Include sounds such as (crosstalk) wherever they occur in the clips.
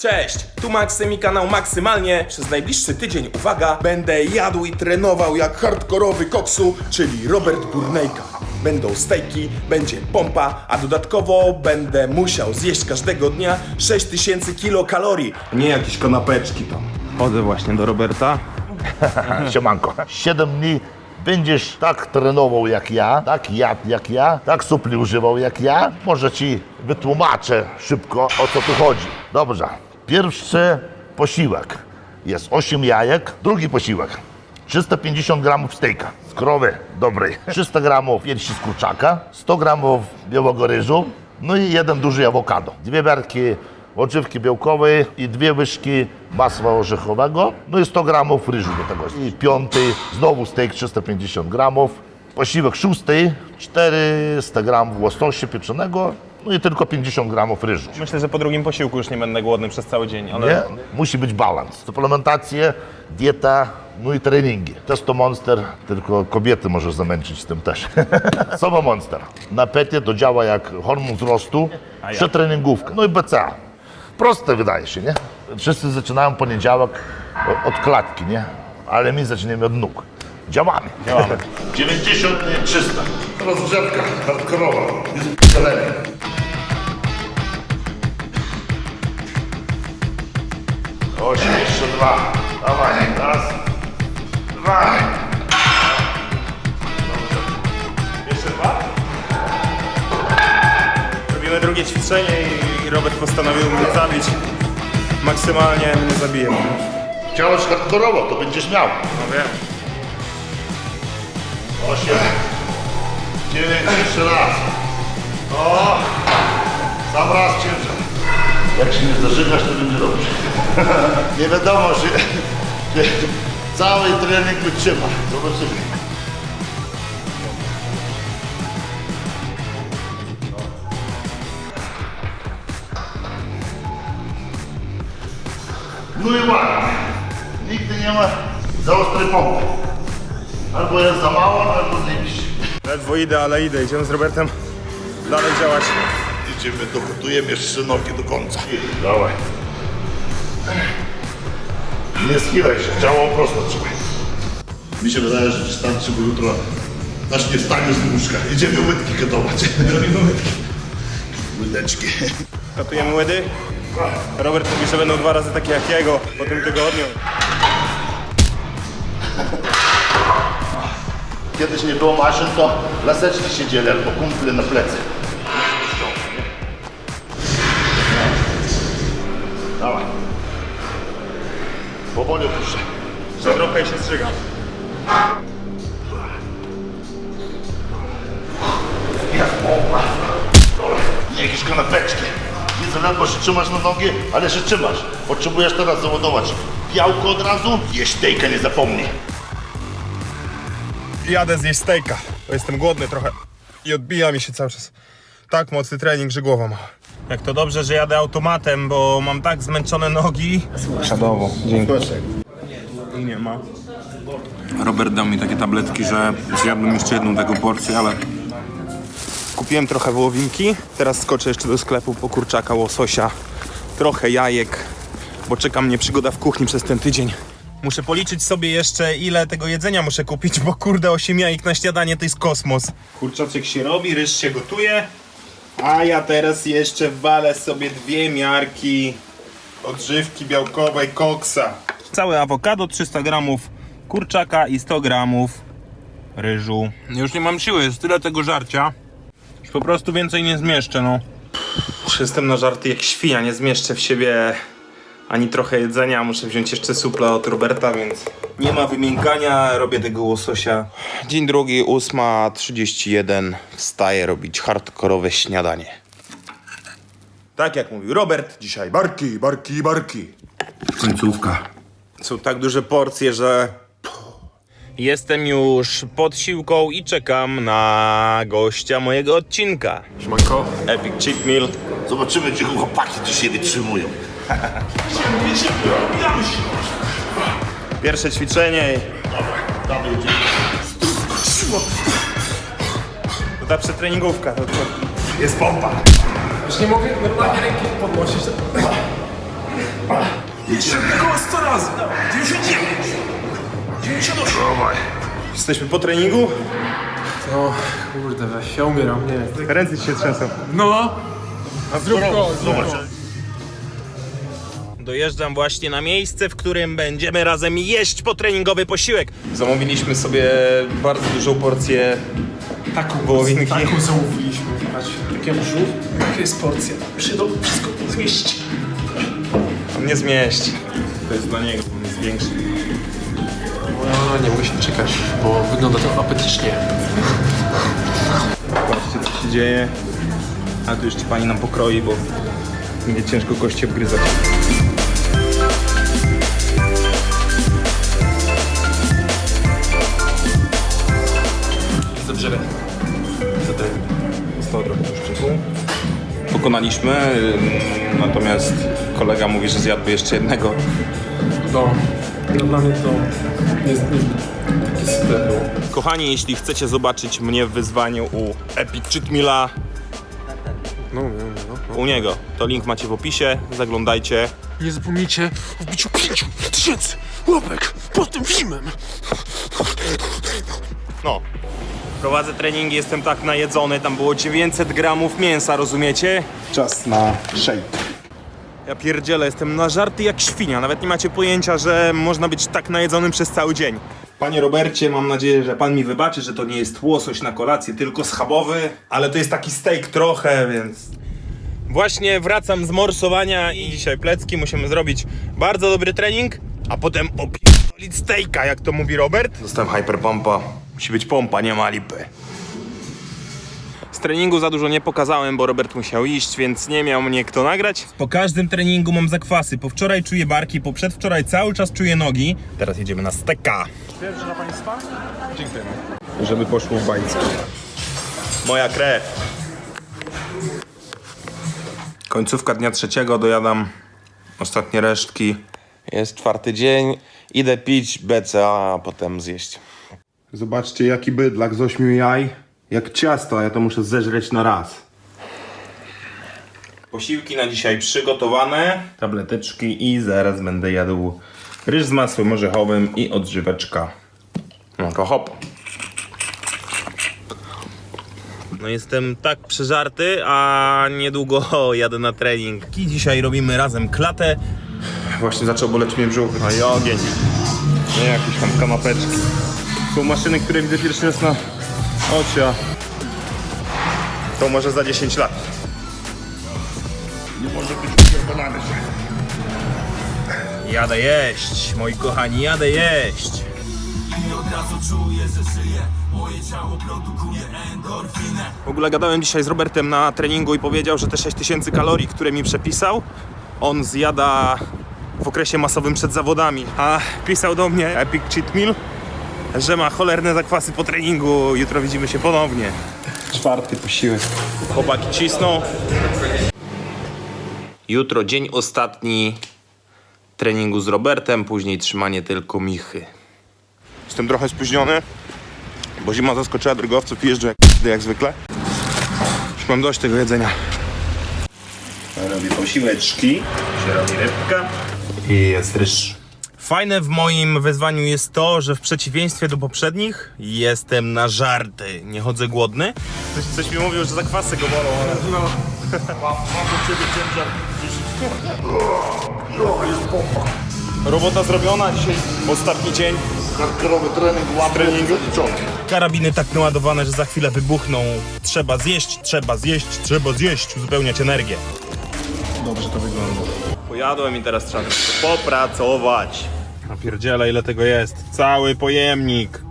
Cześć, tu Maksym i kanał Maksymalnie. Przez najbliższy tydzień, uwaga, będę jadł i trenował jak hardkorowy koksu, czyli Robert Burnejka. Będą stejki, będzie pompa, a dodatkowo będę musiał zjeść każdego dnia 6000 kilokalorii. Nie jakieś kanapeczki tam. Chodzę właśnie do Roberta. (laughs) Siemanko. Siedem dni będziesz tak trenował jak ja, tak jadł jak ja, tak supli używał jak ja. Może ci wytłumaczę szybko o co tu chodzi. Dobrze. Pierwszy posiłek jest 8 jajek. Drugi posiłek 350 gramów stejka z krowy dobrej, 300 gramów piersi z kurczaka, 100 gramów białego ryżu, no i jeden duży awokado. Dwie wiarki odżywki białkowej i dwie łyżki masła orzechowego, no i 100 gramów ryżu do tego. I piąty, znowu steak 350 gramów. Posiłek szósty, 400 gramów łososia pieczonego, no i tylko 50 gramów ryżu. Myślę, że po drugim posiłku już nie będę głodny przez cały dzień. Ale Nie? Musi być balans. Suplementacje, dieta, no i treningi. Testo Monster, tylko kobiety może zamęczyć z tym też. (laughs) Soba Monster. Na pety to działa jak hormon wzrostu, przetreningówka. No i BCA. Proste wydaje się, nie? Wszyscy zaczynają poniedziałek od klatki, nie? Ale my zaczniemy od nóg. Działamy. Działamy. 90 i 300. Rozgrzewka hardkorowa. Jest zelenie. Osiem, jeszcze dwa. Dawaj, raz, dwa. Jeszcze dwa? Robimy drugie ćwiczenie i Robert postanowił mnie zabić. Maksymalnie mnie zabije. Chciałeś hardkorowo, to będziesz miał. No wiem. Osiem, dziewięć, jeszcze raz. O, sam raz ciężar. Jak się nie zażygasz, to będzie dobrze. (laughs) nie wiadomo, że, że cały trening wytrzyma. Zobaczymy. No i ładnie. Nigdy nie ma za ostrej pompy. Albo jest za mało, albo zajebiście. Ledwo idę, ale idę. Idziemy z Robertem dalej działać. Idziemy, dokutujemy jeszcze nogi do końca. Dawaj. Nie schylaj się, ciało prosto trzymaj. Mi się wydaje, że wystarczy, bo jutro aż nie wstaniesz z łóżka. Idziemy łydki katować. (laughs) Robimy łydki. Łydeczki. Katujemy łydy. Robert mówi, że będą dwa razy takie jak jego po tym tygodniu. Kiedyś nie było maszyn, to laseczki siedzieli albo kumple na plecy. Powoli opuszczaj. Że trochę się strzygam. Jak. Nie jakieś kanapeczki. Widzę ledwo się trzymasz na nogi, ale się trzymasz. Potrzebujesz teraz załadować białko od razu. Jeść tejka nie zapomnij. Jadę zjeść stejka, bo jestem głodny trochę i odbija mi się cały czas. Tak mocny trening, że głowa ma. Jak to dobrze, że jadę automatem, bo mam tak zmęczone nogi. Szadowo, dzięki. I nie ma. Robert dał mi takie tabletki, że zjadłem jeszcze jedną taką porcję, ale kupiłem trochę wołowinki. Teraz skoczę jeszcze do sklepu po kurczaka, łososia, trochę jajek, bo czeka mnie przygoda w kuchni przez ten tydzień. Muszę policzyć sobie jeszcze ile tego jedzenia muszę kupić, bo kurde 8 jajek na śniadanie to jest kosmos. Kurczaczek się robi, ryż się gotuje, a ja teraz jeszcze walę sobie dwie miarki odżywki białkowej koksa. Całe awokado 300 gramów kurczaka i 100 gramów ryżu. Już nie mam siły, jest tyle tego żarcia, że po prostu więcej nie zmieszczę, no. Jestem na żarty jak świnia, nie zmieszczę w siebie ani trochę jedzenia. Muszę wziąć jeszcze suple od Roberta, więc nie ma wymiękania. Robię tego łososia. Dzień drugi, 8.31. Wstaję robić hardkorowe śniadanie. Tak jak mówił Robert, dzisiaj barki, barki, barki. Końcówka. Są tak duże porcje, że... Jestem już pod siłką i czekam na gościa mojego odcinka. Siemanko. Epic Cheat Meal. Zobaczymy, czy chłopaki dzisiaj wytrzymują. Pierwsze ćwiczenie. Dawaj, idziemy. To ta przetreningówka. To, to Jest pompa. Już nie mogę normalnie ręki podnosić. Tylko 100 razy. 99. 98. Jesteśmy po treningu? O, kurde, weź, ja umieram, nie. Ręce ci się trzęsą. No, a zrób go, zrób go. Dojeżdżam właśnie na miejsce, w którym będziemy razem jeść potreningowy posiłek. Zamówiliśmy sobie bardzo dużą porcję Taką Wołowinki. Taką zamówiliśmy. Patrz, takie brzuch, jaka jest porcja. Przydą wszystko zmieścić. On nie zmieści. To jest dla niego, on jest większy. No, nie mogę się czekać, bo wygląda to apetycznie. Patrzcie co się dzieje. A tu jeszcze pani nam pokroi, bo będzie ciężko kości obgryzać. Zatem. Zostało trochę tłuszczyku. Pokonaliśmy, ym, natomiast kolega mówi, że zjadłby jeszcze jednego. No, no dla mnie to jest takie syte. Kochani, jeśli chcecie zobaczyć mnie w wyzwaniu u Epic Cheat Meala, No, no, no. u niego, to link macie w opisie, zaglądajcie. Nie zapomnijcie o wbiciu 5 tysięcy łapek pod tym filmem. No. Prowadzę treningi, jestem tak najedzony, tam było 900 gramów mięsa, rozumiecie? Czas na shake. Ja pierdzielę, jestem na żarty jak świnia, nawet nie macie pojęcia, że można być tak najedzonym przez cały dzień. Panie Robercie, mam nadzieję, że pan mi wybaczy, że to nie jest łosoś na kolację, tylko schabowy, ale to jest taki steak trochę, więc... Właśnie wracam z morsowania i dzisiaj plecki, musimy zrobić bardzo dobry trening, a potem opierdolić steaka, jak to mówi Robert. Dostałem hyperpompa, musi być pompa, nie ma lipy. Z treningu za dużo nie pokazałem, bo Robert musiał iść, więc nie miał mnie kto nagrać. Po każdym treningu mam zakwasy. Po wczoraj czuję barki, po przedwczoraj cały czas czuję nogi. Teraz jedziemy na steka. Pierwszy dla Państwa? Dziękuję. Żeby poszło w bajce. Moja krew. Końcówka dnia trzeciego, dojadam ostatnie resztki. Jest czwarty dzień, idę pić BCA, a potem zjeść. Zobaczcie jaki bydlak z ośmiu jaj. Jak ciasto, a ja to muszę zeżreć na raz. Posiłki na dzisiaj przygotowane, tableteczki i zaraz będę jadł ryż z masłem orzechowym i odżyweczka. No to hop. No jestem tak przeżarty, a niedługo (laughs) jadę na trening. I dzisiaj robimy razem klatę. Właśnie zaczął boleć mnie brzuch. No i ogień. Nie jakieś tam kanapeczki. Są maszyny, które widzę pierwszy raz na oczy, a To może za 10 lat. Nie może być upierdolany się. Jadę jeść, moi kochani, jadę jeść. W ogóle gadałem dzisiaj z Robertem na treningu i powiedział, że te 6000 kalorii, które mi przepisał, on zjada w okresie masowym przed zawodami. A pisał do mnie Epic Cheat Meal, że ma cholerne zakwasy po treningu. Jutro widzimy się ponownie. czwarty posiłek. Chłopaki cisną. Jutro dzień ostatni treningu z Robertem, później trzymanie tylko Michy. Jestem trochę spóźniony, bo zima zaskoczyła drogowców i jeżdżę jak, jak zwykle. Już mam dość tego jedzenia. Robię posiłeczki, się robi rybka i jest ryż. Fajne w moim wyzwaniu jest to, że w przeciwieństwie do poprzednich jestem na żarty, nie chodzę głodny. Ktoś, coś mi mówił, że zakwasy go bolą, ale... No. Robota zrobiona, dzisiaj ostatni dzień. Hardkorowy trening, łapy Treningu? Karabiny tak naładowane, że za chwilę wybuchną. Trzeba zjeść, trzeba zjeść, trzeba zjeść, uzupełniać energię. Dobrze to wygląda. Pojadłem i teraz trzeba popracować. Pierdziele, ile tego jest. Cały pojemnik.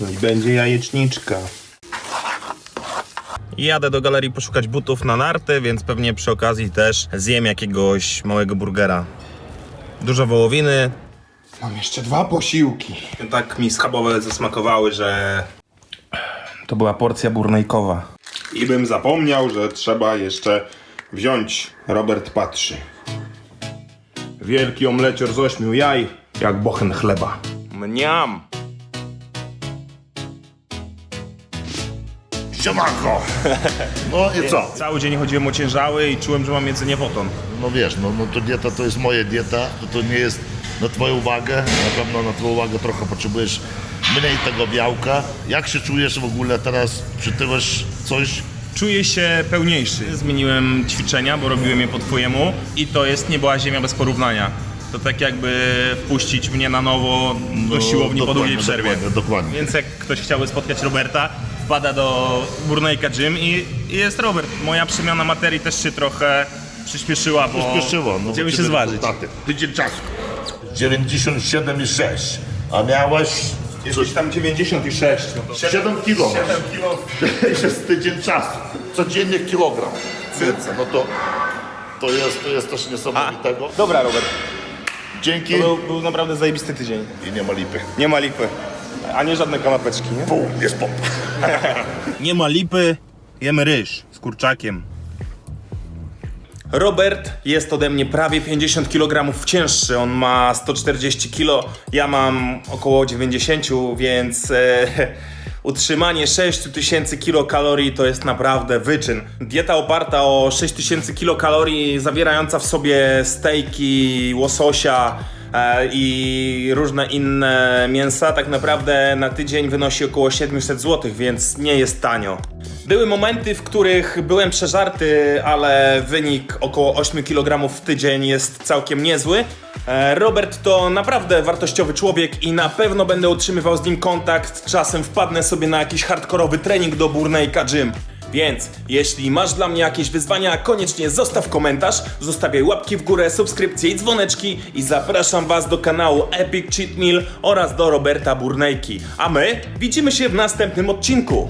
No i będzie jajeczniczka. Jadę do galerii poszukać butów na narty, więc pewnie przy okazji też zjem jakiegoś małego burgera. Dużo wołowiny. Mam jeszcze dwa posiłki. Tak mi schabowe zasmakowały, że to była porcja burnejkowa. I bym zapomniał, że trzeba jeszcze wziąć. Robert patrzy. Wielki omlecior z ośmiu jaj, jak bochen chleba. Mniam! Siemanko! (laughs) No i co? Cały dzień chodziłem ociężały i czułem, że mam jedzenie poton. No wiesz, no, no to dieta to jest moja dieta, to, to nie jest na twoją uwagę, na pewno na twoją uwagę trochę potrzebujesz mniej tego białka. Jak się czujesz w ogóle teraz? Przytyłeś coś? Czuję się pełniejszy. Zmieniłem ćwiczenia, bo robiłem je po twojemu i to jest nie była ziemia bez porównania. To tak jakby wpuścić mnie na nowo do No, siłowni po długiej przerwie. dokładnie, dokładnie. Więc jak ktoś chciałby spotkać Roberta, wpada do Burnejka Gym i, i jest Robert. Moja przemiana materii też się trochę przyspieszyła, bo Przyspieszyło. No, bo się zważyć. Tydzień czasu. 97,6. A miałeś coś tam 96. No to 7 kilo. 7 kilo. (laughs) jest tydzień czasu. Codziennie kilogram. Więcej. No to, to, jest, to jest coś niesamowitego. Dobra Robert, Dzięki. to był, był naprawdę zajebisty tydzień. I nie ma lipy. Nie ma lipy. A nie żadne kanapeczki, nie? Pół, jest pompa. (laughs) Nie ma lipy, jemy ryż z kurczakiem. Robert jest ode mnie prawie 50 kg cięższy, on ma 140 kg, ja mam około 90, więc e, (laughs) utrzymanie 6000 kilokalorii to jest naprawdę wyczyn. Dieta oparta o 6000 kilokalorii, zawierająca w sobie stejki, łososia, e, i różne inne mięsa tak naprawdę na tydzień wynosi około 700 zł, więc nie jest tanio. Były momenty, w których byłem przeżarty, ale wynik około 8 kg w tydzień jest całkiem niezły. E, Robert to naprawdę wartościowy człowiek i na pewno będę utrzymywał z nim kontakt. Czasem wpadnę sobie na jakiś hardkorowy trening do Burnejka Gym. Więc jeśli masz dla mnie jakieś wyzwania, koniecznie zostaw komentarz, zostawiaj łapki w górę, subskrypcje i dzwoneczki i zapraszam Was do kanału Epic Cheat Meal oraz do Roberta Burnejki. A my widzimy się w następnym odcinku.